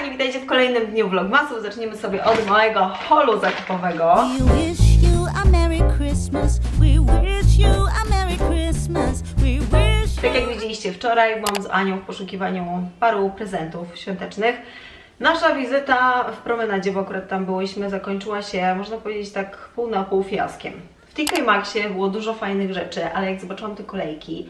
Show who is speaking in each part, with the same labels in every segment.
Speaker 1: kochani, witajcie w kolejnym dniu vlogmasu. Zaczniemy sobie od małego holu zakupowego. Tak jak widzieliście wczoraj, byłam z Anią w poszukiwaniu paru prezentów świątecznych. Nasza wizyta w promenadzie, bo akurat tam byłyśmy, zakończyła się, można powiedzieć, tak pół na pół fiaskiem. W TK Maxie było dużo fajnych rzeczy, ale jak zobaczyłam te kolejki,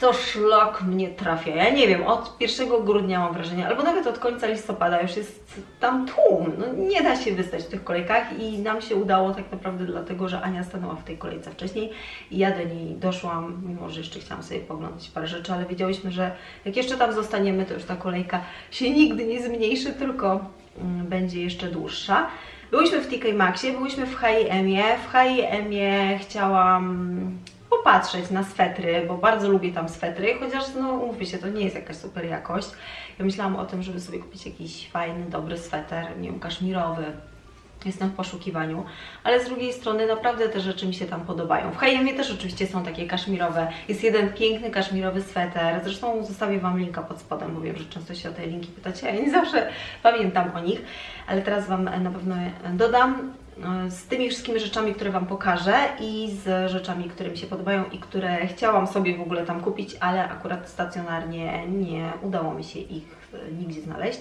Speaker 1: to szlak mnie trafia. Ja nie wiem, od 1 grudnia mam wrażenie, albo nawet od końca listopada już jest tam tłum. No, nie da się wystać w tych kolejkach i nam się udało tak naprawdę dlatego, że Ania stanęła w tej kolejce wcześniej i ja do niej doszłam, mimo że jeszcze chciałam sobie poglądać parę rzeczy, ale wiedziałyśmy, że jak jeszcze tam zostaniemy, to już ta kolejka się nigdy nie zmniejszy, tylko mm, będzie jeszcze dłuższa. Byłyśmy w TK Maxie, byłyśmy w H&M-ie. W H&M-ie chciałam popatrzeć na swetry, bo bardzo lubię tam swetry, chociaż no umówmy się, to nie jest jakaś super jakość. Ja myślałam o tym, żeby sobie kupić jakiś fajny, dobry sweter, nie wiem, kaszmirowy. Jestem w poszukiwaniu, ale z drugiej strony naprawdę te rzeczy mi się tam podobają. W H&M też oczywiście są takie kaszmirowe. Jest jeden piękny kaszmirowy sweter. Zresztą zostawię Wam linka pod spodem, bo wiem, że często się o te linki pytacie, ja nie zawsze pamiętam o nich. Ale teraz Wam na pewno dodam z tymi wszystkimi rzeczami, które Wam pokażę i z rzeczami, które mi się podobają i które chciałam sobie w ogóle tam kupić, ale akurat stacjonarnie nie udało mi się ich e, nigdzie znaleźć.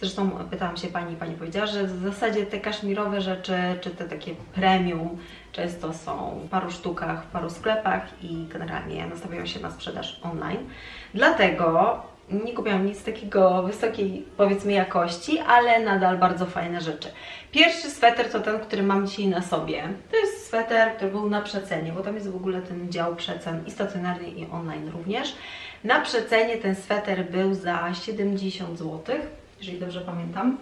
Speaker 1: Zresztą pytałam się Pani, Pani powiedziała, że w zasadzie te kaszmirowe rzeczy, czy te takie premium, często są w paru sztukach, w paru sklepach i generalnie nastawiają się na sprzedaż online. Dlatego nie kupiłam nic takiego wysokiej, powiedzmy, jakości, ale nadal bardzo fajne rzeczy. Pierwszy sweter to ten, który mam dzisiaj na sobie. To jest sweter, który był na przecenie, bo tam jest w ogóle ten dział przecen i stacjonarnie, i online również. Na przecenie ten sweter był za 70 zł, jeżeli dobrze pamiętam.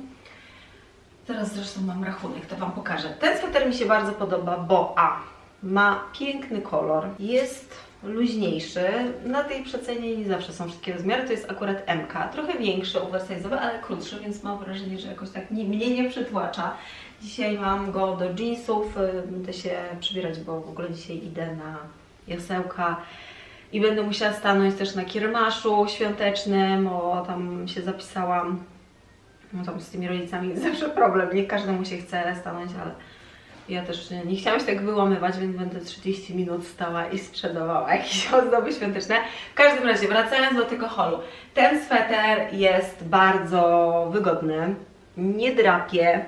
Speaker 1: Teraz zresztą mam rachunek, to Wam pokażę. Ten sweter mi się bardzo podoba, bo a, ma piękny kolor, jest luźniejszy. Na tej przecenie nie zawsze są wszystkie rozmiary, to jest akurat MK. Trochę większy, oversize'owy, ale krótszy, więc mam wrażenie, że jakoś tak nie, mnie nie przytłacza. Dzisiaj mam go do jeansów, y, będę się przybierać, bo w ogóle dzisiaj idę na jasełka i będę musiała stanąć też na kiermaszu świątecznym, bo tam się zapisałam. No tam z tymi rodzicami jest zawsze problem, nie każdemu się chce stanąć, ale ja też nie, chciałam się tak wyłamywać, więc będę 30 minut stała i sprzedawała jakieś ozdoby świąteczne. W każdym razie, wracając do tego holu. Ten sweter jest bardzo wygodny, nie drapie,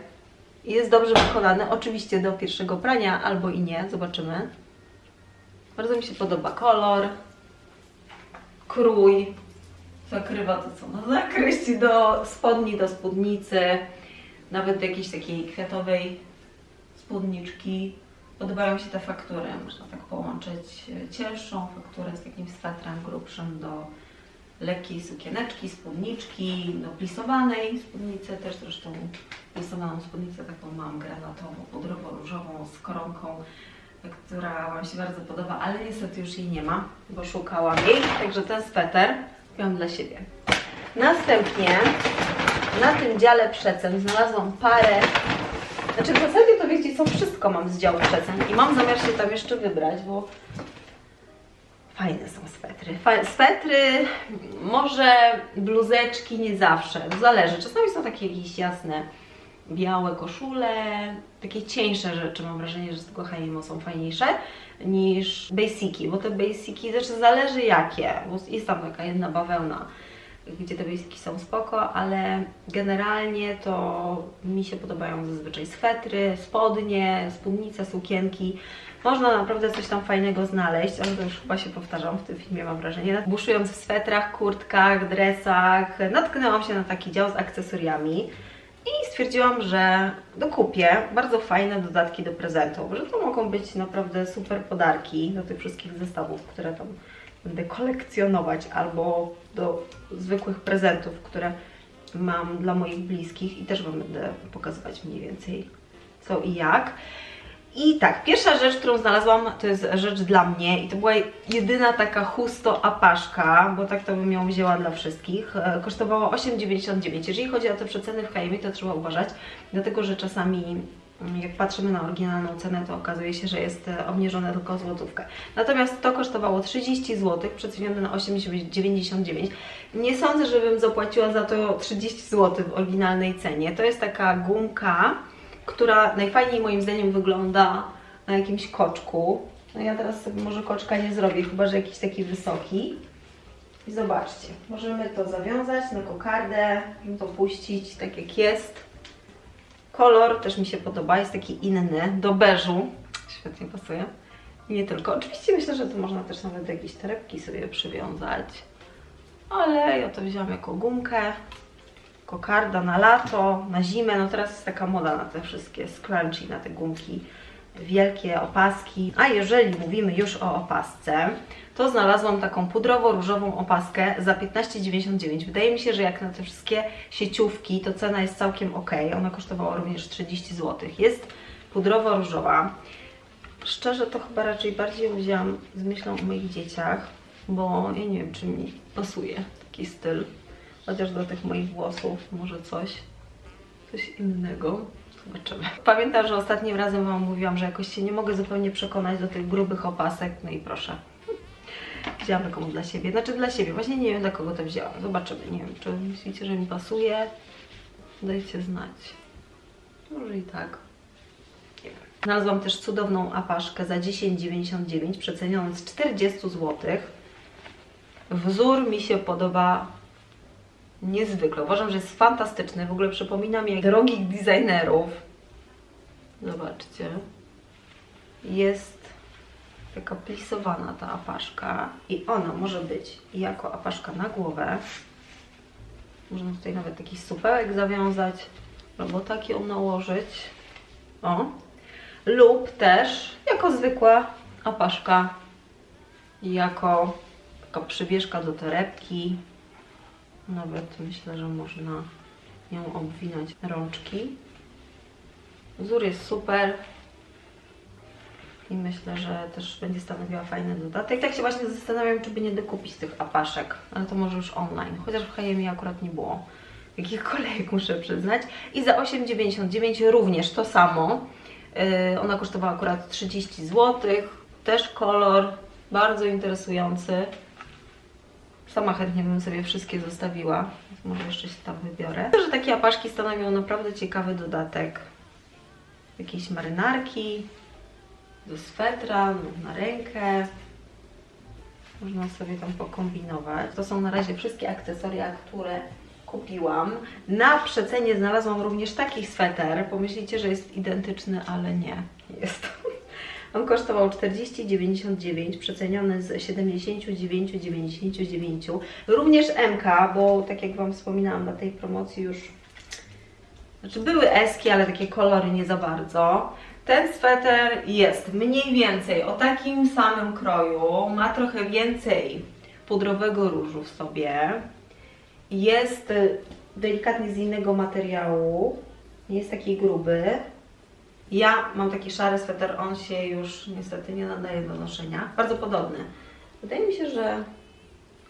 Speaker 1: jest dobrze wykonany, oczywiście do pierwszego prania albo i nie, zobaczymy. Bardzo mi się podoba kolor, krój, zakrywa to co ma zakryć do spodni, do spódnicy, nawet do jakiejś takiej kwiatowej spódniczki. Podobają mi się te faktury, można tak połączyć e, cięższą fakturę z takim swetrem grubszym do lekkiej sukieneczki, spódniczki, do plisowanej spódnicy, też zresztą plisowaną spódnicę taką mam granatową, pudrowo-różową z koronką, która Wam się bardzo podoba, ale niestety już jej nie ma, bo szukałam jej, także ten sweter kupiłam dla siebie. Następnie na tym dziale przecen znalazłam parę znaczy w zasadzie to wiecie co, wszystko mam z działu przecen i mam zamiar się tam jeszcze wybrać, bo fajne są swetry. Fa swetry, może bluzeczki, nie zawsze, zależy. Czasami są takie jakieś jasne, białe koszule, takie cieńsze rzeczy, mam wrażenie, że z tego H&M są fajniejsze niż basiki, bo te basiki, znaczy zależy jakie, bo jest tam taka jedna bawełna, gdzie te basiki są spoko, ale generalnie to mi się podobają zazwyczaj swetry, spodnie, spódnice, sukienki. Można naprawdę coś tam fajnego znaleźć, ale to już chyba się powtarzam w tym filmie, mam wrażenie. Buszując w swetrach, kurtkach, dresach, natknęłam się na taki dział z akcesoriami i stwierdziłam, że dokupię bardzo fajne dodatki do prezentów, że to mogą być naprawdę super podarki do tych wszystkich zestawów, które tam będę kolekcjonować albo do zwykłych prezentów, które mam dla moich bliskich i też Wam będę pokazywać mniej więcej co i jak. I tak, pierwsza rzecz, którą znalazłam, to jest rzecz dla mnie i to była jedyna taka chusto apaszka, bo tak to bym ją wzięła dla wszystkich. E, Kosztowała 8,99. Jeżeli chodzi o te przeceny w H&M, to trzeba uważać, dlatego że czasami Jak patrzymy na oryginalną cenę, to okazuje się, że jest e, obniżone tylko o złotówkę. Natomiast to kosztowało 30 zł, przecenione na 8,99. Nie sądzę, żebym zapłaciła za to 30 zł w oryginalnej cenie. To jest taka gumka, która najfajniej moim zdaniem wygląda na jakimś koczku. No ja teraz sobie może koczka nie zrobię, chyba że jakiś taki wysoki. I zobaczcie, możemy to zawiązać na kokardę, to puścić tak jak jest. Kolor też mi się podoba, jest taki inny, do beżu. Świetnie pasuje. I nie tylko. Oczywiście myślę, że tu można też nawet jakieś torebki sobie przywiązać. Ale ja to wzięłam jako gumkę. Kokarda na lato, na zimę. No teraz jest taka moda na te wszystkie scrunchie, na te gumki. Wielkie opaski. A jeżeli mówimy już o opasce, to znalazłam taką pudrowo-różową opaskę za 15,99. Wydaje mi się, że jak na te wszystkie sieciówki, to cena jest całkiem ok. Ona kosztowała również 30 zł. Jest pudrowo-różowa. Szczerze to chyba raczej bardziej wzięłam z myślą o moich dzieciach, bo ja nie wiem, czy mi pasuje taki styl. Chociaż do tych moich włosów może coś, coś innego. Zobaczymy. Pamiętam, że ostatnim razem Wam mówiłam, że jakoś się nie mogę zupełnie przekonać do tych grubych opasek. No i proszę. Wzięłam taką dla siebie. Znaczy dla siebie. Właśnie nie wiem dla kogo to wzięłam. Zobaczymy. Nie wiem, czy myślicie, że mi pasuje. Dajcie znać. Może i tak. Znalazłam też cudowną apaszkę za 10,99 przecenioną z 40 zł. Wzór mi się podoba niezwykle. Uważam, że jest fantastyczny. W ogóle przypomina mi drogich designerów. Zobaczcie. Jest taka plisowana ta apaszka i ona może być jako apaszka na głowę. Można tutaj nawet taki supełek zawiązać albo tak ją nałożyć. O. Lub też jako zwykła apaszka jako taka przybieżka do torebki. Nawet myślę, że można ją obwinąć rączki. Wzór jest super. I myślę, że też będzie stanowiła fajny dodatek. Tak się właśnie zastanawiam, czy by nie dokupić tych apaszek, ale to może już online. Chociaż w H&M akurat nie było jakich kolejek, muszę przyznać. I za 8,99 również to samo. Yy, ona kosztowała akurat 30 zł. Też kolor bardzo interesujący. Sama chętnie bym sobie wszystkie zostawiła, więc może jeszcze się tam wybiorę. Myślę, że takie apaszki stanowią naprawdę ciekawy dodatek. Jakieś marynarki, do swetra na rękę. Można sobie tam pokombinować. To są na razie wszystkie akcesoria, które kupiłam. Na przecenie znalazłam również taki sweter. Pomyślicie, że jest identyczny, ale nie, nie jest. On kosztował 40,99, przeceniony z 79,99. Również MK, bo tak jak Wam wspominałam, na tej promocji już znaczy były eski, ale takie kolory nie za bardzo. Ten sweter jest mniej więcej o takim samym kroju, ma trochę więcej pudrowego różu w sobie. Jest y, delikatnie z innego materiału, nie jest taki gruby. Ja mam taki szary sweter, on się już niestety nie nadaje do noszenia. Bardzo podobny. Wydaje mi się, że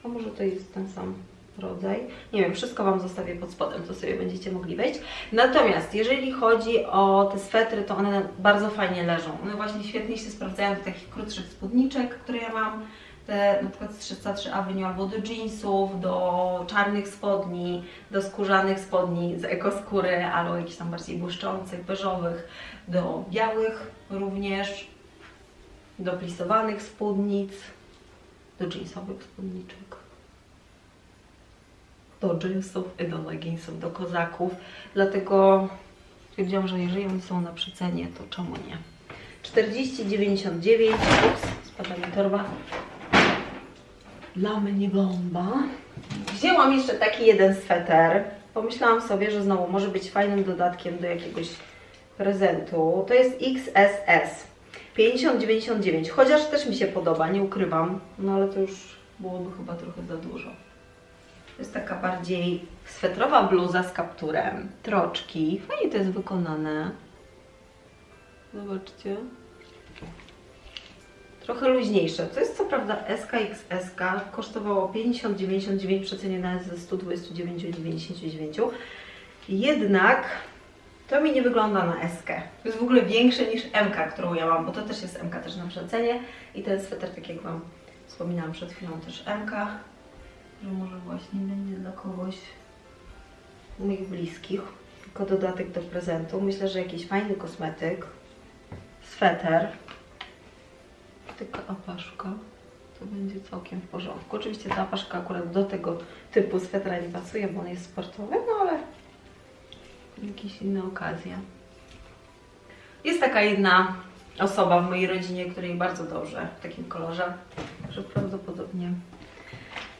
Speaker 1: a może to jest ten sam rodzaj. Nie wiem, wszystko Wam zostawię pod spodem, to sobie będziecie mogli wejść. Natomiast jeżeli chodzi o te swetry, to one bardzo fajnie leżą. One właśnie świetnie się sprawdzają do takich krótszych spódniczek, które ja mam. Te na przykład z 303 Avenue albo do jeansów, do czarnych spodni, do skórzanych spodni z ekoskóry, albo jakichś tam bardziej błyszczących, beżowych, do białych również, do plisowanych spódnic, do jeansowych spódniczek do jeansów, do leginsów, do kozaków. Dlatego stwierdziłam, że jeżeli one są na przecenie, to czemu nie? 40,99. Ups, spadła mi torba. Dla mnie bomba. Wzięłam jeszcze taki jeden sweter. Pomyślałam sobie, że znowu może być fajnym dodatkiem do jakiegoś prezentu. To jest XSS. 50,99. Chociaż też mi się podoba, nie ukrywam. No ale to już byłoby chyba trochę za dużo. To jest taka bardziej swetrowa bluza z kapturem. Troczki. Fajnie to jest wykonane. Zobaczcie. Trochę luźniejsze. To jest co prawda SKXS, kosztowało 50,99 przecenie na ze 129,99. Jednak To mi nie wygląda na eskę. To jest w ogóle większe niż MK, którą ja mam, bo to też jest MK też na przecenie. I ten sweter, tak jak Wam wspominałam przed chwilą, też MK. Że może właśnie będzie dla kogoś moich bliskich. Jako dodatek do prezentu. Myślę, że jakiś fajny kosmetyk. Sweter. Taka apaszka. To będzie całkiem w porządku. Oczywiście ta apaszka akurat do tego typu swetra nie pasuje, bo on jest sportowy, no ale jakieś inne okazje. Jest taka jedna osoba w mojej rodzinie, której bardzo dobrze w takim kolorze, że prawdopodobnie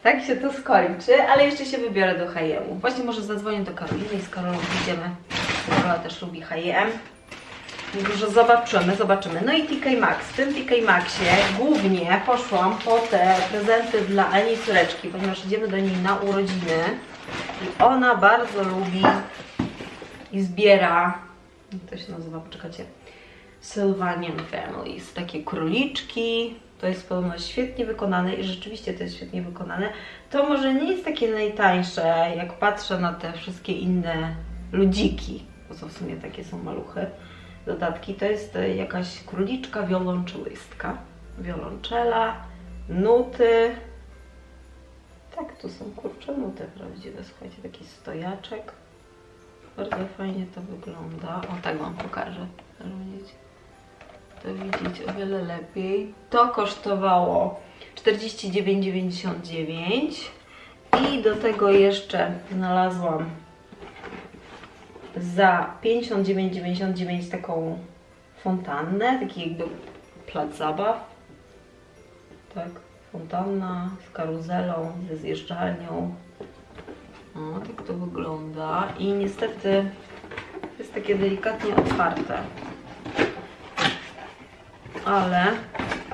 Speaker 1: tak się to skończy, ale jeszcze się wybiorę do H&M. Właśnie może zadzwonię do Karoliny i z Karolą pójdziemy. Karola też lubi H&M. Także zobaczymy, zobaczymy. No i TK Maxx. W tym TK Maxie głównie poszłam po te prezenty dla Ani córeczki, ponieważ idziemy do niej na urodziny. I ona bardzo lubi i zbiera, jak to się nazywa, poczekajcie, Sylvanian Families, takie króliczki, to jest podobno świetnie wykonane i rzeczywiście to jest świetnie wykonane. To może nie jest takie najtańsze, jak patrzę na te wszystkie inne ludziki, bo to w sumie takie są maluchy, dodatki, to jest e, jakaś króliczka wiolonczelistka, wiolonczela, nuty, tak, tu są kurcze nuty prawdziwe, słuchajcie, taki stojaczek. Bardzo fajnie to wygląda. O, tak Wam pokażę. To widzieć o wiele lepiej. To kosztowało 49,99 i do tego jeszcze znalazłam za 59,99 taką fontannę, taki jakby plac zabaw. Tak, fontanna z karuzelą, ze zjeżdżalnią. O, tak to wygląda. I niestety jest takie delikatnie otwarte. Ale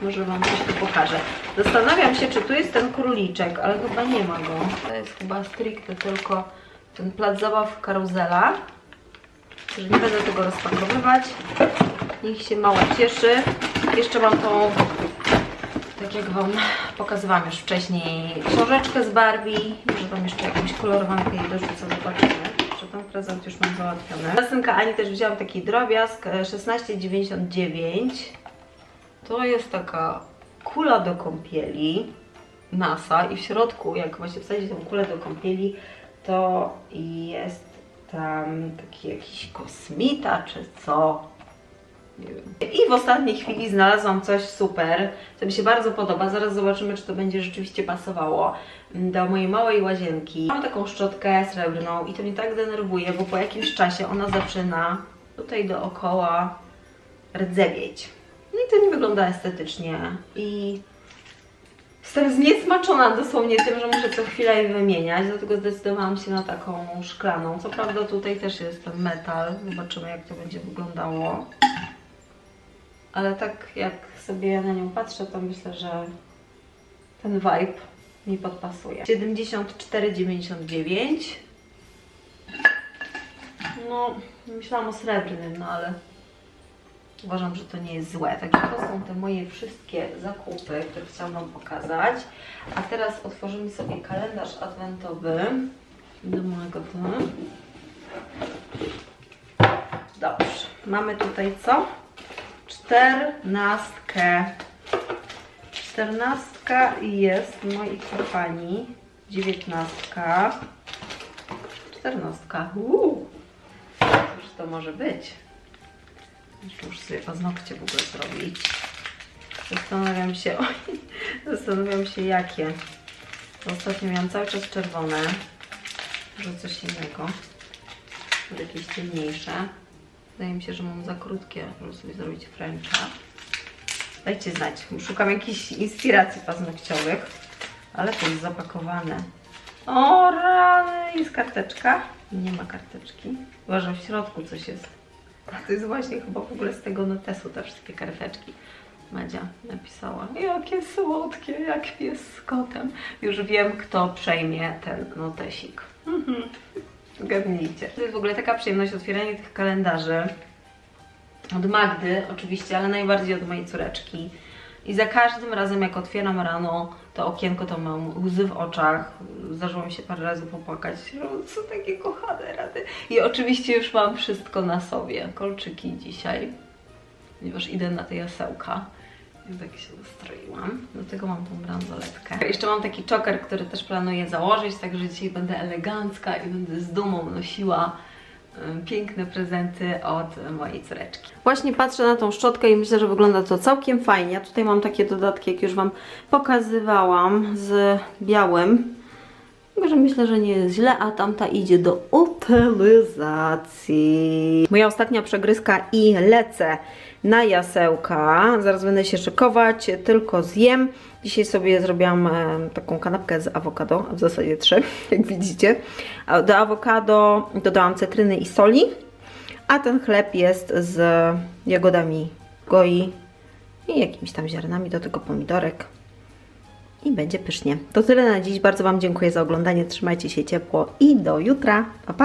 Speaker 1: może Wam coś tu pokażę. Zastanawiam się, czy tu jest ten króliczek, ale chyba nie ma go. To jest chyba stricte tylko ten plac zabaw karuzela. Że nie będę tego rozpakowywać. Niech się mała cieszy. Jeszcze mam tą tak jak Wam pokazywałam już wcześniej, książeczkę z Barbie. Może tam jeszcze jakąś kolorowankę jej dorzucę, zobaczymy. Ten prezent już mam załatwiony. Synka Ani też wzięłam taki drobiazg e, 16,99. To jest taka kula do kąpieli NASA i w środku, jak właśnie wsadzić tą kulę do kąpieli, to jest tam taki jakiś kosmita czy co. I w ostatniej chwili znalazłam coś super, co mi się bardzo podoba. Zaraz zobaczymy, czy to będzie rzeczywiście pasowało do mojej małej łazienki. Mam taką szczotkę srebrną i to mnie tak denerwuje, bo po jakimś czasie ona zaczyna tutaj dookoła rdzewieć. No i to nie wygląda estetycznie. I Jestem zniesmaczona dosłownie tym, że muszę co chwilę je wymieniać, dlatego zdecydowałam się na taką szklaną. Co prawda tutaj też jest ten metal, zobaczymy jak to będzie wyglądało. Ale tak jak sobie na nią patrzę, to myślę, że ten vibe mi podpasuje. 74,99 No, myślałam o srebrnym, no ale Uważam, że to nie jest złe. Także to są te moje wszystkie zakupy, które chciałam Wam pokazać. A teraz otworzymy sobie kalendarz adwentowy do mojego domu. Dobrze. Mamy tutaj co? Czternastkę. Czternastka jest, moi kochani. Dziewiętnastka. Czternastka. Uuu. Cóż to może być? Muszę sobie paznokcie w ogóle zrobić. Zastanawiam się, oj, zastanawiam się jakie. Ostatnio miałam cały czas czerwone. Może coś innego. Może jakieś ciemniejsze. Wydaje mi się, że mam za krótkie, żeby sobie zrobić Frencha. Dajcie znać. Szukam jakichś inspiracji paznokciowych. Ale to jest zapakowane. O rany! Jest karteczka. Nie ma karteczki. Że w środku coś jest. To jest właśnie chyba w ogóle z tego notesu te wszystkie karteczki. Madzia napisała, jakie słodkie, jak pies z kotem. Już wiem, kto przejmie ten notesik. Mhm. Zgadnijcie. To jest w ogóle taka przyjemność otwieranie tych kalendarzy. Od Magdy oczywiście, ale najbardziej od mojej córeczki. I za każdym razem jak otwieram rano, to okienko, to mam łzy w oczach. Zdarzyło mi się parę razy popłakać. Co takie kochane rady. I oczywiście już mam wszystko na sobie. Kolczyki dzisiaj, ponieważ idę na te jasełka. Więc tak się ustroiłam. Do tego mam tą bransoletkę. Jeszcze mam taki czoker, który też planuję założyć, także dzisiaj będę elegancka i będę z dumą nosiła piękne prezenty od mojej córeczki. Właśnie patrzę na tą szczotkę i myślę, że wygląda to całkiem fajnie. Ja tutaj mam takie dodatki, jak już Wam pokazywałam, z białym. Tylko, że myślę, że nie jest źle, a tamta idzie do utylizacji. Moja ostatnia przegryzka i lecę na jasełka. Zaraz będę się szykować, tylko zjem. Dzisiaj sobie zrobiłam e, taką kanapkę z awokado, w zasadzie trzy, jak widzicie. Do awokado dodałam cytryny i soli, a ten chleb jest z jagodami goi i jakimiś tam ziarnami, do tego pomidorek i będzie pysznie. To tyle na dziś. Bardzo Wam dziękuję za oglądanie. Trzymajcie się ciepło i do jutra. Pa, pa!